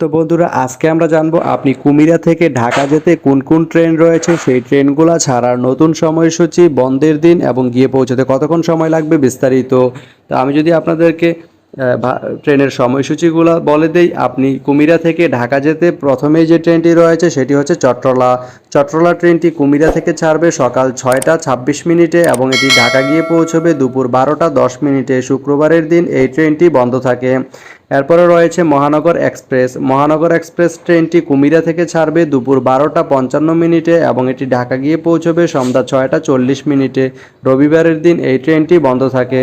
তো বন্ধুরা, আজকে আমরা জানব আপনি কুমিরা থেকে ঢাকা যেতে কোন কোন ট্রেন রয়েছে? সেই ট্রেনগুলো ছাড়ার নতুন সময়সূচি, বন্ধের দিন এবং গিয়ে পৌঁছাতে কতক্ষণ সময় লাগবে বিস্তারিত? তো আমি যদি আপনাদেরকে ট্রেনের সময়সূচিগুলো বলে দেই। আপনি কুমিরা থেকে ঢাকা যেতে প্রথমেই যে ট্রেনটি রয়েছে সেটি হচ্ছে চট্টলা চট্টলা ট্রেনটি কুমিরা থেকে ছাড়বে সকাল ছয়টা ছাব্বিশ মিনিটে এবং এটি ঢাকা গিয়ে পৌঁছবে দুপুর বারোটা দশ মিনিটে। শুক্রবারের দিন এই ট্রেনটি বন্ধ থাকে। এরপরে রয়েছে মহানগর এক্সপ্রেস। মহানগর এক্সপ্রেস ট্রেনটি কুমিরা থেকে ছাড়বে দুপুর বারোটা পঞ্চান্ন মিনিটে এবং এটি ঢাকা গিয়ে পৌঁছবে সন্ধ্যা ছয়টা চল্লিশ মিনিটে। রবিবারের দিন এই ট্রেনটি বন্ধ থাকে।